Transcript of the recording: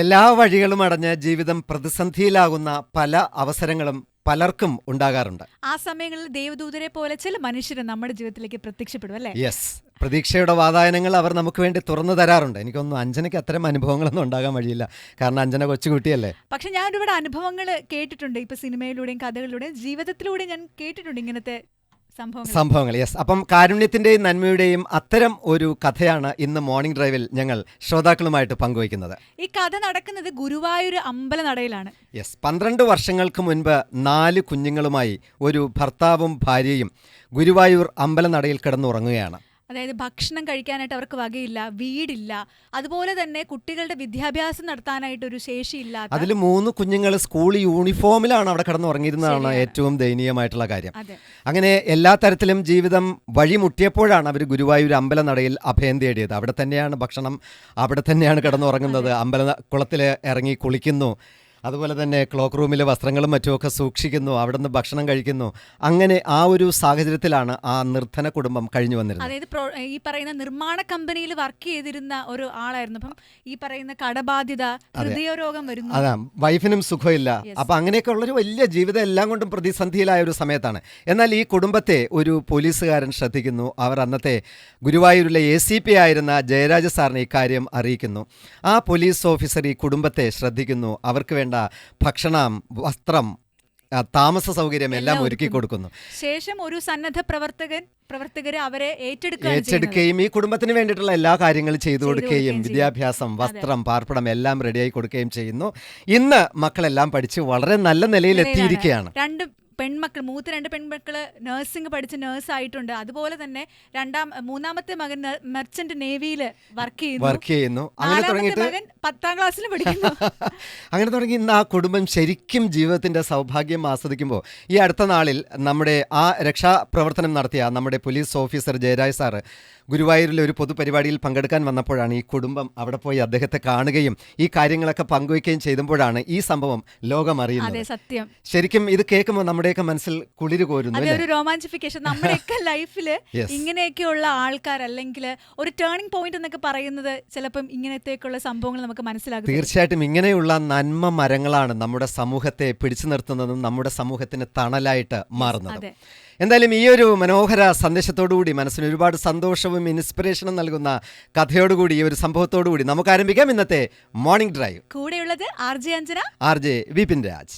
എല്ലാ വഴികളും അടഞ്ഞ് ജീവിതം പ്രതിസന്ധിയിലാകുന്ന പല അവസരങ്ങളും പലർക്കും ഉണ്ടാകാറുണ്ട്. ആ സമയങ്ങളിൽ ദേവദൂതരെ പോലെ ചില മനുഷ്യർ നമ്മുടെ ജീവിതത്തിലേക്ക് പ്രത്യക്ഷപ്പെടും അല്ലേ? യെസ് പ്രതീക്ഷയുടെ വാതായനങ്ങൾ അവർ നമുക്ക് വേണ്ടി തുറന്നു തരാറുണ്ട്. എനിക്കൊന്നും അഞ്ജനയ്ക്ക് അത്തരം അനുഭവങ്ങളൊന്നും ഉണ്ടാകാൻ വഴിയില്ല. കാരണം അഞ്ജന കൊച്ചുകുട്ടിയല്ലേ. പക്ഷെ ഞാൻ ഒരുപാട് അനുഭവങ്ങൾ കേട്ടിട്ടുണ്ട്. ഇപ്പൊ സിനിമയിലൂടെയും കഥകളിലൂടെയും ജീവിതത്തിലൂടെയും ഞാൻ കേട്ടിട്ടുണ്ട് ഇങ്ങനത്തെ സംഭവങ്ങൾ. യെസ് അപ്പം കാരുണ്യത്തിന്റെയും നന്മയുടെയും അത്തരം ഒരു കഥയാണ് ഇന്ന് മോർണിംഗ് ഡ്രൈവിൽ ഞങ്ങൾ ശ്രോതാക്കളുമായിട്ട് പങ്കുവയ്ക്കുന്നത്. ഈ കഥ നടക്കുന്നത് ഗുരുവായൂർ അമ്പലനടയിലാണ്. യെസ് പന്ത്രണ്ട് വർഷങ്ങൾക്ക് മുൻപ് നാല് കുഞ്ഞുങ്ങളുമായി ഒരു ഭർത്താവും ഭാര്യയും ഗുരുവായൂർ അമ്പലനടയിൽ കിടന്നുറങ്ങുകയാണ്. അതായത് ഭക്ഷണം കഴിക്കാനായിട്ട് അവർക്ക് വകയില്ല വീടില്ല. അതുപോലെ തന്നെ കുട്ടികളുടെ വിദ്യാഭ്യാസം നടത്താനായിട്ട് ഒരു ശേഷിയില്ല അതിൽ മൂന്ന് കുഞ്ഞുങ്ങൾ സ്കൂൾ യൂണിഫോമിലാണ് അവിടെ കിടന്നുറങ്ങിയിരുന്നതാണ് ഉറങ്ങിയിരുന്നതാണ് ഏറ്റവും ദയനീയമായിട്ടുള്ള കാര്യം. അങ്ങനെ എല്ലാ തരത്തിലും ജീവിതം വഴിമുട്ടിയപ്പോഴാണ് അവർ ഗുരുവായൂർ അമ്പലനടയിൽ അഭയം തേടിയത്. അവിടെ തന്നെയാണ് ഭക്ഷണം അവിടെ തന്നെയാണ് കിടന്നുറങ്ങുന്നത്. അമ്പല കുളത്തിൽ ഇറങ്ങി കുളിക്കുന്നു. അതുപോലെ തന്നെ ക്ലോക്ക് റൂമിലെ വസ്ത്രങ്ങളും മറ്റുമൊക്കെ സൂക്ഷിക്കുന്നു അവിടെ നിന്ന് ഭക്ഷണം കഴിക്കുന്നു. അങ്ങനെ ആ ഒരു സാഹചര്യത്തിലാണ് ആ നിർധന കുടുംബം കഴിഞ്ഞു വന്നിരുന്നത്. അതായത് ഈ പറയുന്ന നിർമ്മാണ കമ്പനിയിൽ വർക്ക് ചെയ്തിരുന്ന ഒരു ആളായിരുന്നു. അപ്പം ഈ പറയുന്ന കടബാധ്യത ഹൃദയരോഗം വരുന്നു. അതാ വൈഫിനും സുഖമില്ല. അപ്പൊ അങ്ങനെയൊക്കെ ഉള്ളൊരു വലിയ ജീവിതം എല്ലാം കൊണ്ടും പ്രതിസന്ധിയിലായ ഒരു സമയത്താണ്. എന്നാൽ ഈ കുടുംബത്തെ ഒരു പോലീസുകാരൻ ശ്രദ്ധിക്കുന്നു. അവർ അന്നത്തെ ഗുരുവായൂരിലെ എ സി പി ആയിരുന്ന ജയരാജ സാറിന് ഇക്കാര്യം അറിയിക്കുന്നു. ആ പോലീസ് ഓഫീസർ ഈ കുടുംബത്തെ ശ്രദ്ധിക്കുന്നു. അവർക്ക് വേണ്ട ഭക്ഷണം വസ്ത്രം താമസ സൗകര്യം എല്ലാം ഒരുക്കി കൊടുക്കുന്നു. ശേഷം ഒരു സന്നദ്ധ പ്രവർത്തകൻ പ്രവർത്തകരെ അവരെ. ഏറ്റെടുക്കുകയും ഈ കുടുംബത്തിന് വേണ്ടിയിട്ടുള്ള എല്ലാ കാര്യങ്ങളും ചെയ്തു കൊടുക്കുകയും വിദ്യാഭ്യാസം വസ്ത്രം പാർപ്പിടം എല്ലാം റെഡിയായി കൊടുക്കുകയും ചെയ്യുന്നു. ഇന്ന് മക്കളെല്ലാം പഠിച്ച് വളരെ നല്ല നിലയിൽ എത്തിയിരിക്കുകയാണ് രണ്ട് പെൺമക്കൾ മൂത്ത രണ്ട് പെൺമക്കൾ നഴ്സിംഗ് പഠിച്ച് നേഴ്സ് ആയിട്ടുണ്ട്. അതുപോലെ തന്നെ രണ്ടാം മൂന്നാമത്തെ മകൻ മെർച്ചന്റ് നേവിയിൽ വർക്ക് ചെയ്യുന്നു. വർക്ക് ചെയ്യുന്നു. അങ്ങനെ തുടങ്ങിയിട്ട് മകൻ പത്താം ക്ലാസ്സിൽ പഠിക്കുന്നു. അങ്ങനെ തുടങ്ങി ഇന്ന് ആ കുടുംബം ശരിക്കും ജീവിതത്തിന്റെ സൗഭാഗ്യം ആസ്വദിക്കുമ്പോൾ ഈ അടുത്ത നാളിൽ നമ്മുടെ ആ രക്ഷാപ്രവർത്തനം നടത്തിയ നമ്മുടെ പോലീസ് ഓഫീസർ ജയരാജ് സാറ് ഗുരുവായൂരിലെ ഒരു പൊതുപരിപാടിയിൽ പങ്കെടുക്കാൻ വന്നപ്പോഴാണ് ഈ കുടുംബം അവിടെ പോയി അദ്ദേഹത്തെ കാണുകയും ഈ കാര്യങ്ങളൊക്കെ പങ്കുവയ്ക്കുകയും ചെയ്തപ്പോഴാണ് ഈ സംഭവം ലോകം അറിയുന്നത് ശരിക്കും ഇത് കേൾക്കുമ്പോൾ നമ്മുടെയൊക്കെ മനസ്സിൽ കുളിര് കോരുന്നു അതെ ഒരു റൊമാൻസിഫിക്കേഷൻ നമ്മുടെയൊക്കെ ലൈഫിൽ. ഇങ്ങനെയൊക്കെയുള്ള ആൾക്കാർ അല്ലെങ്കിൽ ഒരു ടേണിംഗ് പോയിന്റ് എന്നൊക്കെ പറയുന്നത് ചിലപ്പം ഇങ്ങനത്തെയൊക്കെയുള്ള സംഭവങ്ങൾ നമുക്ക് മനസ്സിലാക്കും തീർച്ചയായിട്ടും ഇങ്ങനെയുള്ള നന്മ മരങ്ങളാണ് നമ്മുടെ സമൂഹത്തെ പിടിച്ചു നിർത്തുന്നതും നമ്മുടെ സമൂഹത്തിന് തണലായിട്ട് മാറുന്നത്. എന്തായാലും ഈ ഒരു മനോഹര സന്ദേശത്തോടുകൂടി മനസ്സിന് ഒരുപാട് സന്തോഷവും ഇൻസ്പിറേഷനും നൽകുന്ന കഥയോടുകൂടി ഈ ഒരു സംഭവത്തോടുകൂടി നമുക്ക് ആരംഭിക്കാം ഇന്നത്തെ മോർണിംഗ് ഡ്രൈവ് കൂടെയുള്ളത് R J Anjana. R J Vipin Raj.